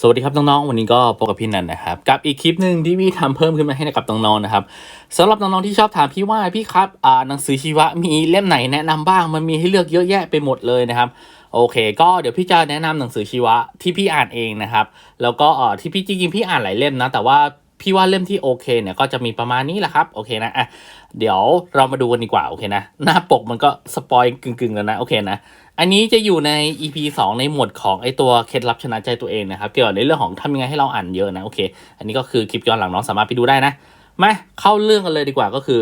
สวัสดีครับน้องๆ วันนี้ก็พบกับพี่นันนะครับ กับอีกคลิปหนึ่งที่พี่ทำเพิ่มขึ้นมาให้กับน้องๆนะครับสำหรับน้องๆที่ชอบถามพี่ว่าพี่ครับอ่าหนังสือชีวะมีเล่มไหนแนะนำบ้างมันมีให้เลือกเยอะแยะไปหมดเลยนะครับโอเค ก็เดี๋ยวพี่จะแนะนำหนังสือชีวะที่พี่อ่านเองนะครับ แล้วก็อ่อที่พี่จริงๆพี่อ่านหลายเล่มนะแต่ว่า พี่ว่าเล่มที่โอเคเนี่ยก็จะมีประมาณนี้แหละครับโอเคนะอะเดี๋ยวเรามาดูกันดีกว่าโอเคนะ หน้าปกมันก็สปอยกึ่งๆแล้วนะโอเคนะ อันนี้จะอยู่ใน EP 2 ในหมวดของไอตัวเคล็ดลับชนะใจตัวเองนะครับเกี่ยวกับในเรื่องของทำยังไงให้เราอ่านเยอะนะโอเค อันนี้ก็คือคลิปย้อนหลังน้องสามารถไปดูได้นะมาเข้าเรื่องกันเลยดีกว่าก็คือ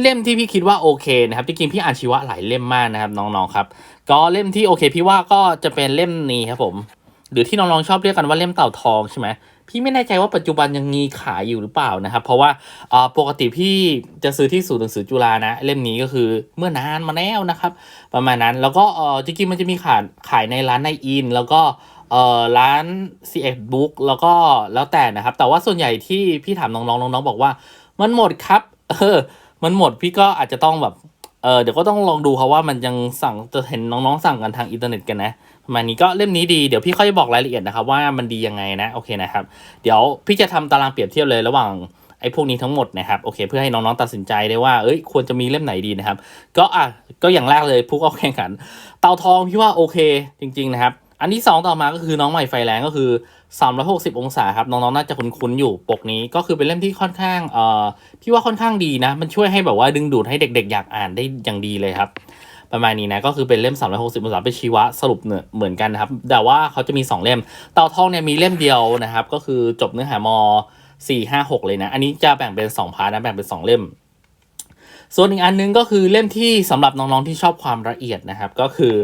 เล่มที่พี่คิดว่าโอเคนะครับจริงๆพี่อ่านชีวะหลายเล่มมากนะครับน้องๆครับก็เล่มที่โอเค พี่ว่าก็จะเป็นเล่มนี้ครับผม หรือที่น้องๆชอบเรียกกันว่าเล่มเต่าทองใช่ไหม พี่ไม่แน่ใจว่าปัจจุบันยังมีขายอยู่หรือเปล่านะครับ เพราะว่าปกติพี่จะซื้อที่ศูนย์หนังสือจุฬานะ เล่มนี้ก็คือเมื่อนานมาแล้วนะครับ ประมาณนั้นแล้วก็จริงๆมันจะมีขายขายในร้านในอิน แล้วก็เออร้าน CX Book แล้วก็แล้วแต่นะครับ แต่ว่าส่วนใหญ่ที่พี่ถามน้องๆน้องๆบอกว่า มันหมดครับ เออ มันหมดพี่ก็อาจจะต้องแบบ เออเดี๋ยวก็ต้องลองดูครับว่ามันยังสั่งจะเห็นน้องๆสั่งกันทางอินเทอร์เน็ตกันนะประมาณนี้ก็เล่มนี้ดีเดี๋ยวพี่ค่อยบอกรายละเอียดนะครับว่ามันดียังไงนะโอเคนะครับ เดี๋ยวพี่จะทำตารางเปรียบเทียบเลยระหว่างไอ้พวกนี้ทั้งหมดนะครับโอเค เพื่อให้น้องๆตัดสินใจได้ว่าเอ้ยควรจะมีเล่มไหนดีนะครับ ก็อะก็อย่างแรกเลยผู้เข้าแข่งขัน เตาทองพี่ว่าโอเคจริง ๆนะครับ อันที่สองต่อมาก็คือน้องใหม่ไฟแรงก็คือ360 องศาครับน้องๆน่าจะคุ้นๆอยู่ปกนี้ก็คือเป็นเล่มที่ค่อนข้างเอ่อพี่ว่าค่อนข้างดีนะ มันช่วยให้แบบว่าดึงดูดให้เด็ก ๆ อยากอ่านได้อย่างดีเลยครับ ประมาณนี้นะก็คือเป็นเล่ม 360 องศาเป็นชีวะสรุปเนื้อเหมือนกันนะครับ แต่ว่าเขาจะมี 2 เล่ม เต่าทองเนี่ยมีเล่มเดียวนะครับ ก็คือจบเนื้อหาม4 5 6 เลยนะ อันนี้จะแบ่งเป็น 2 พาร์ทนะแบ่งเป็น 2 เล่ม ส่วนอีกอันนึงก็คือเล่มที่สำหรับน้องๆที่ชอบความละเอียดนะครับ ก็คือ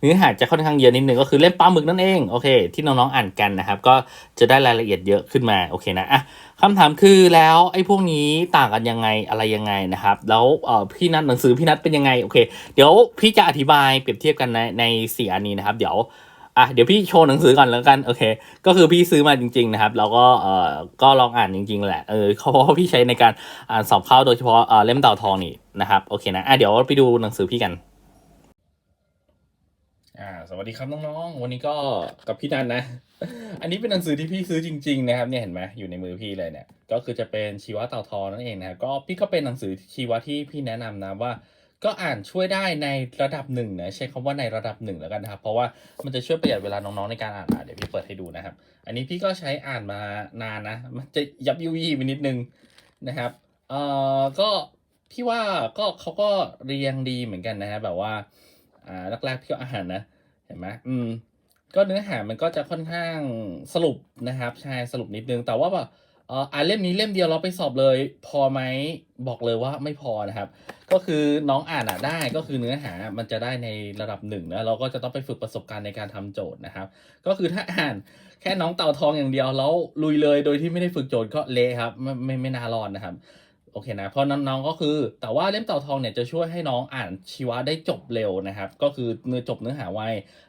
เนื้อหาจะค่อนข้างเยอะนิดนึงก็คือเล่มปลาหมึกนั่นเองโอเค ที่น้องๆอ่านกันนะครับ ก็จะได้รายละเอียดเยอะขึ้นมาโอเคนะอะคำถามคือแล้วไอ้พวกนี้ต่างกันยังไงอะไรยังไงนะครับ แล้วเออพี่นัทหนังสือพี่นัทเป็นยังไงโอเค เดี๋ยวพี่จะอธิบายเปรียบเทียบกันในในสี่อันนี้นะครับ เดี๋ยว อะเดี๋ยวพี่โชว์หนังสือก่อนแล้วกันโอเค ก็คือพี่ซื้อมาจริง ๆ นะครับ แล้วก็เอ่อก็ลองอ่านจริง ๆ แหละเออเพราะว่าพี่ใช้ในการอ่านสอบเข้าโดยเฉพาะเอ่อเล่มเต่าทองนี่นะครับโอเคนะอะเดี๋ยวไปดูหนังสือพี่กันอ่าสวัสดีครับน้องๆ วันนี้ก็กับพี่นันนะ อันนี้เป็นหนังสือที่พี่ซื้อจริง ๆ นะครับเนี่ยเห็นไหมอยู่ในมือพี่เลยเนี่ย ก็คือจะเป็นชีวะเต่าทองนั่นเองนะครับก็พี่ก็เป็นหนังสือชีวะที่พี่แนะนำนะว่า ก็อ่านช่วยได้ในระดับหนึ่งนะใช้คำว่าในระดับหนึ่งแล้วกันนะครับ เพราะว่ามันจะช่วยประหยัดเวลาน้องๆในการอ่านอะเดี๋ยวพี่เปิดให้ดูนะครับ อันนี้พี่ก็ใช้อ่านมานานนะ มันจะยับยุยี่ไปนิดนึงนะครับเอ่อก็พี่ว่าก็เขาก็เรียงดีเหมือนกันนะฮะแบบว่าอ่าแรกๆพี่ก็อ่านนะเห็นไหมอืมก็เนื้อหามันก็จะค่อนข้างสรุปนะครับใช่สรุปนิดนึงแต่ว่าแบบ เอออ่านเล่มนี้เล่มเดียวเราไปสอบเลย พอไหมบอกเลยว่าไม่พอนะครับ ก็คือน้องอ่านอะได้ก็คือเนื้อหามันจะได้ในระดับหนึ่งนะเราก็จะต้องไปฝึกประสบการณ์ในการทำโจทย์นะครับ ก็คือถ้าอ่านแค่น้องเต่าทองอย่างเดียวแล้วลุยเลยโดยที่ไม่ได้ฝึกโจทย์ก็เละครับไม่ไม่ไม่น่ารอดนะครับ โอเคนะเพราะน้องก็คือ แต่ว่าเล่มเต่าทองเนี่ยจะช่วยให้น้องอ่านชีวะได้จบเร็วนะครับ ก็คือเนื้อจบเนื้อหาไว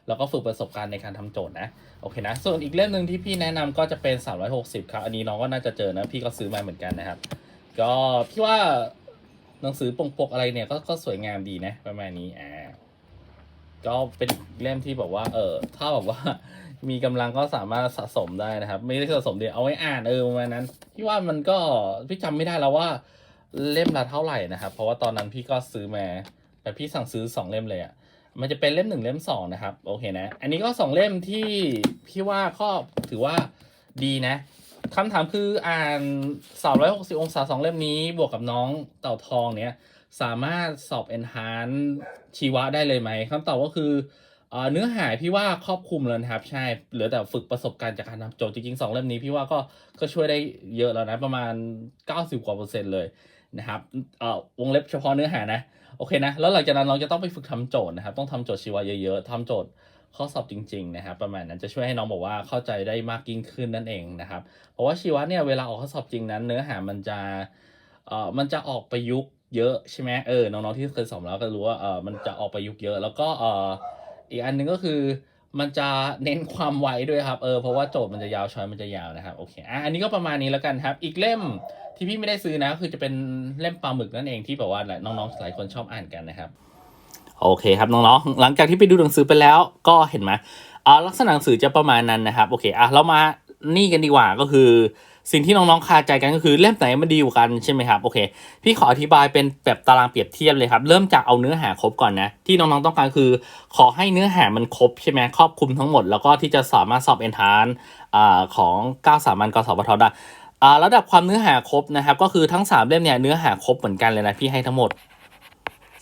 แล้วก็ฝึกประสบการณ์ในการทำโจทย์นะโอเคนะส่วนอีกเล่มหนึ่งที่พี่แนะนำก็จะเป็น 360 ครับ อันนี้น้องก็น่าจะเจอนะพี่ก็ซื้อมาเหมือนกันนะครับ ก็พี่ว่าหนังสือปกปกอะไรเนี่ยก็ก็สวยงามดีนะประมาณนี้อ่าก็เป็นเล่มที่แบบว่าเออถ้าแบบว่า มีกำลังก็สามารถสะสมได้นะครับ ไม่ได้สะสมเดียวเอาไว้อ่านเออประมาณนั้น พี่ว่ามันก็พี่จำไม่ได้แล้วว่าเล่มละเท่าไหร่นะครับ เพราะว่าตอนนั้นพี่ก็ซื้อมาแต่พี่สั่งซื้อสองเล่มเลยอะ่ะมันจะเป็นเล่มหนึ่งเล่มสองนะครับโอเคนะ อันนี้ก็สองเล่มที่พี่ว่าก็ถือว่าดีนะคำถามคืออ่าน 360 องศาสองเล่มนี้บวกกับน้องเต่าทองเนี้ยสามารถสอบ enhance ชีวะได้เลยไหมคำตอบก็คือ เอ่อเนื้อหาพี่ว่าครอบคลุมแล้วนะครับใช่เหลือแต่ฝึกประสบการณ์จากการทำโจทย์จริงๆสองเล่มนี้พี่ว่าก็ก็ช่วยได้เยอะแล้วนะประมาณ 90กว่าเปอร์เซ็นต์เลยนะครับเอ่อวงเล็บเฉพาะเนื้อหานะโอเคนะแล้วหลังจากนั้นเราจะต้องไปฝึกทำโจทย์นะครับ ต้องทำโจทย์ชีวะเยอะๆทำโจทย์ข้อสอบจริงๆนะครับประมาณนั้นจะช่วยให้น้องบอกว่าเข้าใจได้มากยิ่งขึ้นนั่นเองนะครับเพราะว่าชีวะเนี่ยเวลาออกข้อสอบจริงนั้น เนื้อหามันจะเอ่อมันจะออกประยุกต์เยอะใช่ไหมเออน้องๆที่เคยสอบแล้วก็รู้ว่าเออมันจะออกประยุกต์เยอะ แล้วก็เออ อีกอันหนึ่งก็คือมันจะเน้นความไวด้วยครับเออเพราะว่าโจทย์มันจะยาวช้อยมันจะยาวนะครับโอเคอะอันนี้ก็ประมาณนี้แล้วกันครับ อีกเล่มที่พี่ไม่ได้ซื้อนะคือจะเป็นเล่มปลาหมึกนั่นเองที่แบบว่าน้องๆหลายคนชอบอ่านกันนะครับ โอเคครับน้องๆหลังจากที่ไปดูหนังสือไปแล้วก็เห็นไหมอ่าลักษณะหนังสือจะประมาณนั้นนะครับโอเคอะเรามานี่กันดีกว่าก็คือ สิ่งที่น้องๆคาใจกันก็คือเล่มไหนมันดีกว่ากันใช่ไหมครับโอเค พี่ขออธิบายเป็นแบบตารางเปรียบเทียบเลยครับเริ่มจากเอาเนื้อหาครบก่อนนะที่น้องๆต้องการคือ ขอให้เนื้อหามันครบใช่ไหมครอบคลุมทั้งหมดแล้วก็ที่จะสามารถสอบเอนทานอของ9สามัญกสพทได้ระดับความเนื้อหาครบนะครับ ก็คือทั้งสามเล่มเนี่ยเนื้อหาครบเหมือนกันเลยนะพี่ให้ทั้งหมด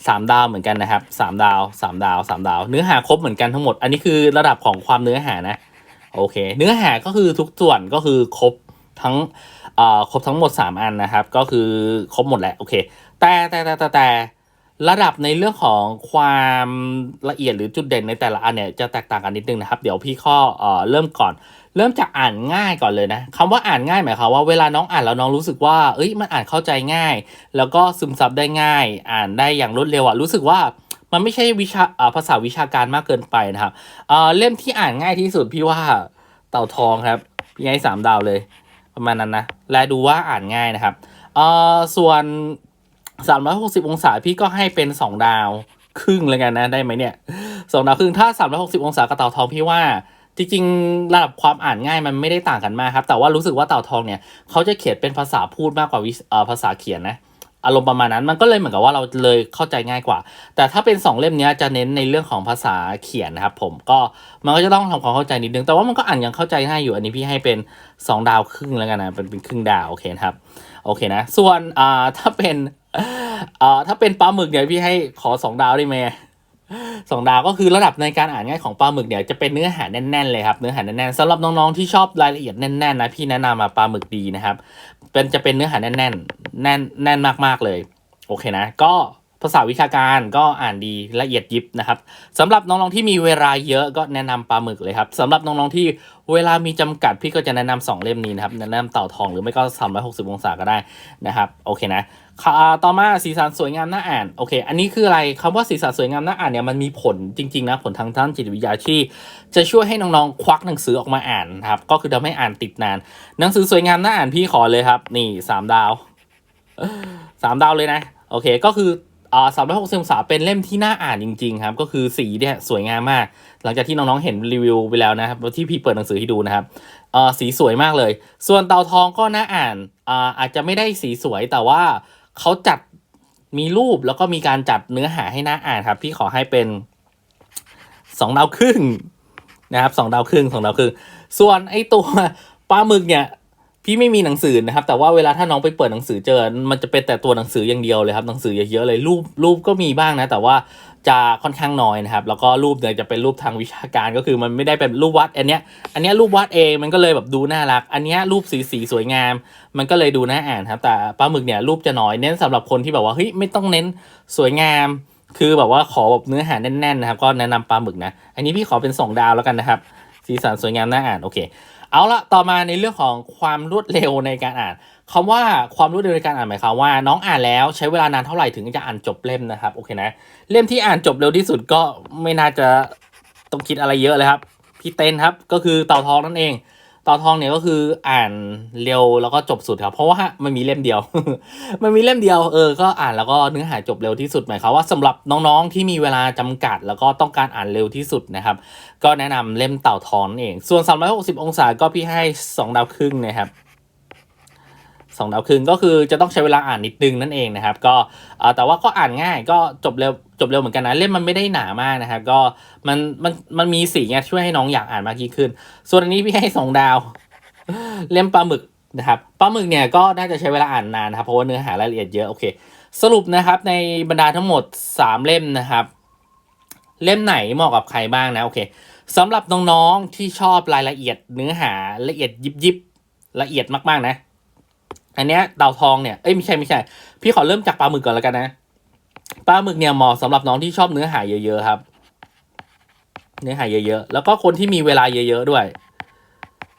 สามดาวเหมือนกันนะครับสามดาวสามดาวสามดาว เนื้อหาครบเหมือนกันทั้งหมด อันนี้คือระดับของความเนื้อหานะโอเค เนื้อหาก็คือทุกส่วนก็คือครบ ทั้งครบทั้งหมด 3 อันนะครับ ก็คือครบหมดแหละโอเคแต่แต่แต่แต่แต่ระดับในเรื่องของความละเอียดหรือจุดเด่นในแต่ละอันเนี่ยจะแตกต่างกันนิดนึงนะครับ เดี๋ยวพี่ข้อเอ่อเริ่มก่อน เริ่มจากอ่านง่ายก่อนเลยนะคำว่าอ่านง่ายหมายความว่าเวลาน้องอ่านแล้วน้องรู้สึกว่า เอ้ยมันอ่านเข้าใจง่าย แล้วก็ซึมซับได้ง่าย อ่านได้อย่างรวดเร็วอะรู้สึกว่ามันไม่ใช่วิชาภาษาวิชาการมากเกินไปนะครับเเล่มที่อ่านง่ายที่สุดพี่ว่าเต่าทองครับพี่ให้สามดาวเลย ประมาณนั้นนะ และดูว่าอ่านง่ายนะครับเอ่อส่วน 360 องศาพี่ก็ให้เป็น 2 ดาวครึ่งเลยกันนะได้ไหมเนี่ยสองดาวครึ่งถ้า 360 องศากับเต่าทองพี่ว่าจริงๆระดับความอ่านง่ายมันไม่ได้ต่างกันมากครับ แต่ว่ารู้สึกว่าเต่าทองเนี่ยเขาจะเขียนเป็นภาษาพูดมากกว่าวิภาษาเขียนนะ อารมณ์ประมาณนั้นมันก็เลยเหมือนกับว่าเราเลยเข้าใจง่ายกว่า แต่ถ้าเป็น 2 เล่มนี้จะเน้นในเรื่องของภาษาเขียนนะครับผมก็มันก็จะต้องทำความเข้าใจนิดนึงแต่ว่ามันก็อ่านยังเข้าใจง่ายอยู่อันนี้พี่ให้เป็น 2 ดาวครึ่งแล้วกันนะเป็นเป็นครึ่งดาวโอเคครับโอเคนะ ส่วนอ่าถ้าเป็นอ่าถ้าเป็นปลาหมึกเนี่ยพี่ให้ขอ 2 ดาวได้ไหมสองดาวก็คือระดับในการอ่านง่ายของปลาหมึกเนี่ยจะเป็นเนื้อหาแน่นๆเลยครับเนื้อหาแน่นๆสำหรับน้องๆที่ชอบรายละเอียดแน่นๆนะพี่แนะนำมาปลาหมึกดีนะครับเป็นจะเป็นเนื้อหาแน่นๆ แน่นแน่นมากๆเลย โอเคนะ ก็ภาษาวิชาการก็อ่านดีละเอียดยิบนะครับสำหรับน้องๆที่มีเวลาเยอะก็แนะนำปลาหมึกเลยครับสำหรับน้องๆที่เวลามีจำกัดพี่ก็จะแนะนำสองเล่มนี้นะครับแนะนำเต่าทองหรือไม่ก็ 360 องศาก็ได้นะครับโอเคนะต่อมาสีสันสวยงามน่าอ่านโอเค อันนี้คืออะไรคำว่าสีสันสวยงามน่าอ่านเนี่ยมันมีผลจริงๆนะผลทางด้านจิตวิทยาที่ จะช่วยให้น้องๆควักหนังสือออกมาอ่านครับก็คือทำให้อ่านติดนาน หนังสือสวยงามน่าอ่านพี่ขอเลยครับนี่สามดาว สามดาวเลยนะ โอเค ก็คืออ่าสามร้อยหกสิบองศาเป็นเล่มที่น่าอ่านจริง ๆ ครับ ก็คือสีเนี่ยสวยงามมาก หลังจากที่น้องๆเห็นรีวิวไปแล้วนะครับที่พี่เปิดหนังสือให้ดูนะครับเอ่อสีสวยมากเลย ส่วนเตาทองก็น่าอ่านอ่าอาจจะไม่ได้สีสวยแต่ว่าเขาจัดมีรูปแล้วก็มีการจัดเนื้อหาให้น่าอ่านครับ พี่ขอให้เป็นสองดาวครึ่งนะครับสองดาวครึ่งสองดาวครึ่งส่วนไอ้ตัวปลาหมึกเนี่ย พี่ไม่มีหนังสือนะครับ แต่ว่าเวลาถ้าน้องไปเปิดหนังสือเจอ มันจะเป็นแต่ตัวหนังสืออย่างเดียวเลยครับหนังสือเยอะๆเลยรูปรูปก็มีบ้างนะ แต่ว่าจะค่อนข้างน้อยนะครับ แล้วก็รูปเนี่ยจะเป็นรูปทางวิชาการก็คือมันไม่ได้เป็นรูปวาดอันเนี้ยอันเนี้ยรูปวาดเองมันก็เลยแบบดูน่ารัก อันเนี้ยรูปสีสีสวยงาม มันก็เลยดูน่าอ่านครับ แต่ปลาหมึกเนี่ยรูปจะน้อยเน้นสำหรับคนที่แบบว่าเฮ้ยไม่ต้องเน้นสวยงาม คือแบบว่าขอแบบเนื้อหาแน่นๆนะครับ ก็แนะนำปลาหมึกนะ อันนี้พี่ขอเป็นสองดาวแล้วกันนะครับ สีสันสวยงามน่าอ่านโอเค เอาละต่อมาในเรื่องของความรวดเร็วในการอ่านคำว่าความรวดเร็วในการอ่านหมายความว่า น้องอ่านแล้วใช้เวลานานเท่าไหร่ถึงจะอ่านจบเล่มนะครับโอเคนะเล่มที่อ่านจบเร็วที่สุดก็ไม่น่าจะต้องคิดอะไรเยอะเลยครับพี่เต้นครับก็คือเต่าทองนั่นเอง เต่าทองเนี่ยก็คืออ่านเร็วแล้วก็จบสุดครับ เพราะว่ามันมีเล่มเดียว มันมีเล่มเดียวเออก็อ่านแล้วก็เนื้อหาจบเร็วที่สุดหมายความว่าสำหรับน้องๆที่มีเวลาจำกัด แล้วก็ต้องการอ่านเร็วที่สุดนะครับ ก็แนะนำเล่มเต่าทองเอง ส่วน360 องศาก็พี่ให้ 2 ดาวครึ่งนะครับ สองดาวครึ่งก็คือจะต้องใช้เวลาอ่านนิดนึงนั่นเองนะครับ ก็แต่ว่าก็อ่านง่ายก็จบเร็วจบเร็วเหมือนกันนะเล่มมันไม่ได้หนามากนะครับ ก็มันมันมันมีสีไงช่วยให้น้องอยากอ่านมากยิ่งขึ้น ส่วนอันนี้พี่ให้สองดาว เล่มปลาหมึกนะครับปลาหมึกเนี่ยก็น่าจะใช้เวลาอ่านนานนะครับเพราะว่าเนื้อหารายละเอียดเยอะโอเค สรุปนะครับในบรรดาทั้งหมด 3 เล่มนะครับ เล่มไหนเหมาะกับใครบ้างนะโอเคสำหรับน้องๆที่ชอบรายละเอียดเนื้อหาละเอียดยิบยิบละเอียดมากๆนะ อันเนี้ยดาวทองเนี่ยเอ้ยไม่ใช่ไม่ใช่ พี่ขอเริ่มจากปลาหมึกก่อนแล้วกันนะปลาหมึกเนี่ยเหมาะสำหรับน้องที่ชอบเนื้อหาเยอะๆครับ เนื้อหาเยอะๆแล้วก็คนที่มีเวลาเยอะๆด้วย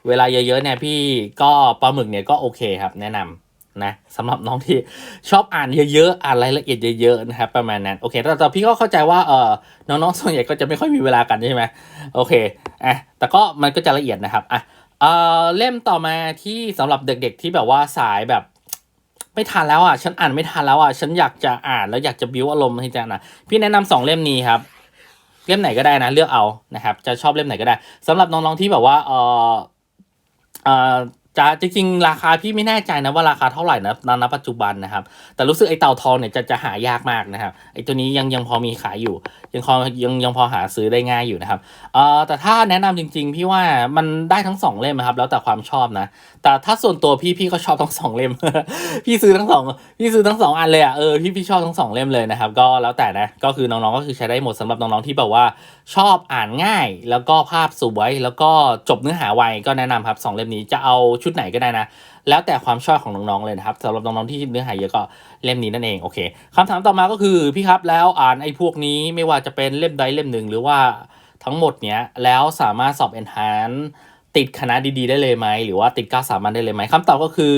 เวลาเยอะๆเนี่ย พี่ก็ปลาหมึกเนี่ยก็โอเคครับ แนะนำนะสำหรับน้องที่ชอบอ่านเยอะๆอ่านรายละเอียดเยอะๆนะครับประมาณนั้นโอเคแต่แต่พี่ก็เข้าใจว่าเออน้องๆส่วนใหญ่ก็จะไม่ค่อยมีเวลากันใช่ไหมโอเคอะแต่ก็มันก็จะละเอียดนะครับอะ เออเล่มต่อมาที่สำหรับเด็กๆที่แบบว่าสายแบบ ไม่ทันแล้วอะฉันอ่านไม่ทันแล้วอะฉันอยากจะอ่านแล้วอยากจะบิวอารมณ์ให้จะนะพี่แนะนำสองเล่มนี้ครับเล่มไหนก็ได้นะเลือกเอานะครับ จะชอบเล่มไหนก็ได้สำหรับน้องๆที่แบบว่าเออเอ่า จะจริงๆ ราคาพี่ไม่แน่ใจนะว่าราคาเท่าไหร่นะณปัจจุบันนะครับ แต่รู้สึกไอ้เต่าทองเนี่ยจะจะหายากมากนะครับไอ้ตัวนี้ยังยังพอมีขายอยู่ ยังพอยังยังพอหาซื้อได้ง่ายอยู่นะครับเอ่อแต่ถ้าแนะนำจริง ๆ พี่ว่ามันได้ทั้งสองเล่มนะครับ แล้วแต่ความชอบนะ แต่ถ้าส่วนตัวพี่พี่ก็ชอบทั้งสองเล่ม พี่ซื้อทั้งสองพี่ซื้อทั้งสองอันเลยอะเออพี่พี่ชอบทั้งสองเล่มเลยนะครับ ก็แล้วแต่นะก็คือน้องๆก็คือใช้ได้หมดสำหรับน้องๆที่แบบว่าชอบอ่านง่าย แล้วก็ภาพสวยแล้วก็จบเนื้อหาไวก็แนะนำครับสองเล่มนี้จะเอาชุดไหนก็ได้นะ แล้วแต่ความชอบของน้องๆเลยนะครับสำหรับน้องๆที่เนื้อหาเยอะก็เล่มนี้นั่นเองโอเคคำถามต่อมาก็คือพี่ครับแล้วอ่านไอ้พวกนี้ไม่ว่าจะเป็นเล่มใดเล่มหนึ่งหรือว่าทั้งหมดเนี้ยแล้วสามารถสอบ enhance ติดคณะดีๆ ได้เลยไหมหรือว่าติดก้าสามัญได้เลยไหมคำตอบก็คือ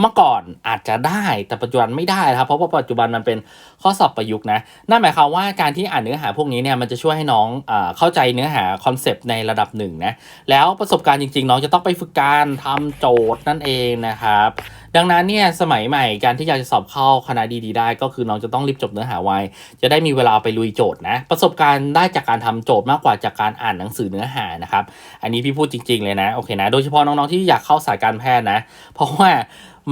เมื่อก่อนอาจจะได้แต่ปัจจุบันไม่ได้ครับเพราะว่าปัจจุบันมันเป็นข้อสอบประยุกต์นะนั่นหมายความว่าการที่อ่านเนื้อหาพวกนี้เนี่ยมันจะช่วยให้น้องอาเข้าใจเนื้อหาคอนเซปต์ในระดับหนึ่งนะแล้วประสบการณ์จริง ๆ น้องจะต้องไปฝึกการทำโจทย์นั่นเองนะครับดังนั้นเนี่ยสมัยใหม่การที่อยากจะสอบเข้าคณะดีๆได้ ก็คือน้องจะต้องรีบจบเนื้อหาไวจะได้มีเวลาไปลุยโจทย์นะ ประสบการณ์ได้จากการทำโจทย์มากกว่าจากการอ่านหนังสือเนื้อหานะครับ อันนี้พี่พูดจริง ๆ เลยนะโอเคนะโดยเฉพาะน้องๆที่อยากเข้าสายการแพทย์นะ เพราะว่า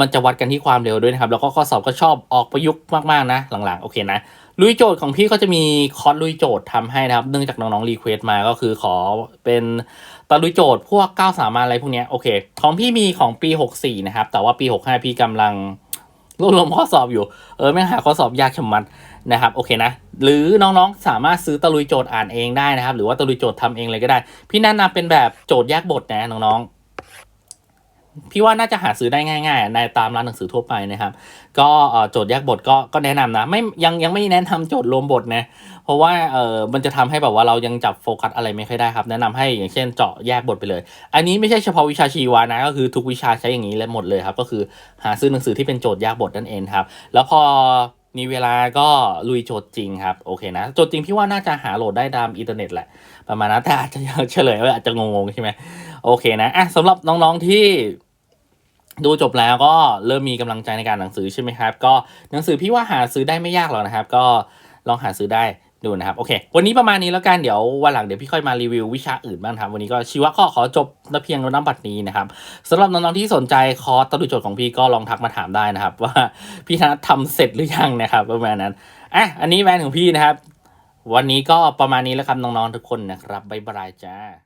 มันจะวัดกันที่ความเร็วด้วยนะครับ แล้วก็ข้อสอบก็ชอบออกประยุกต์มากๆนะ หลังๆ โอเคนะ ลุยโจทย์ของพี่ก็จะมีคอร์สลุยโจทย์ทำให้นะครับ เนื่องจากน้องๆรีเควสต์มาก็คือขอเป็นตอนลุยโจทย์พวกก้าวสามัญอะไรพวกนี้โอเค ของพี่มีของปี 64 นะครับ แต่ว่าปี 65 พี่กำลังรวบรวมข้อสอบอยู่ เออแม่งหาข้อสอบยากชะมัดนะครับ โอเคนะ หรือน้องๆ สามารถซื้อตะลุยโจทย์อ่านเองได้นะครับ หรือว่าตะลุยโจทย์ทำเองเลยก็ได้ พี่แนะนำเป็นแบบโจทย์แยกบทนะน้องๆ พี่ว่าน่าจะหาซื้อได้ง่ายๆในตามร้านหนังสือทั่วไปนะครับ ก็โจทย์แยกบทก็ก็แนะนำนะไม่ยังยังไม่แนะนำโจทย์รวมบทนะเพราะว่าเออมันจะทำให้แบบว่าเรายังจับโฟกัสอะไรไม่ค่อยได้ครับ แนะนำให้อย่างเช่นเจาะแยกบทไปเลย อันนี้ไม่ใช่เฉพาะวิชาชีวะนะก็คือทุกวิชาใช้อย่างนี้เลยหมดเลยครับ ก็คือหาซื้อหนังสือที่เป็นโจทย์แยกบทนั่นเองครับ แล้วพอมีเวลาก็ลุยโจทย์จริงครับโอเคนะโจทย์จริงพี่ว่าน่าจะหาโหลดได้ตามอินเทอร์เน็ตแหละประมาณนั้นแต่อาจจะยังเฉลยว่าอาจจะงงๆใช่ไหมโอเคนะอะสำหรับน้องๆที่ ดูจบแล้วก็เริ่มมีกำลังใจในการหนังสือใช่ไหมครับ ก็หนังสือพี่ว่าหาซื้อได้ไม่ยากหรอกนะครับ ก็ลองหาซื้อได้ดูนะครับโอเค วันนี้ประมาณนี้แล้วกันเดี๋ยววันหลังเดี๋ยวพี่ค่อยมารีวิววิชาอื่นบ้างครับวันนี้ก็ชีวะก็ขอจบแต่เพียงน้ำบัดนี้นะครับสำหรับน้องๆที่สนใจคอร์สตะลุจทย์ของพี่ก็ลองทักมาถามได้นะครับ ว่าพี่ธนัททำเสร็จหรือยังนะครับ ประมาณนั้นอะอันนี้แวนของพี่นะครับ วันนี้ก็ประมาณนี้แล้วครับน้องๆทุกคนนะครับบ๊ายบายจ้า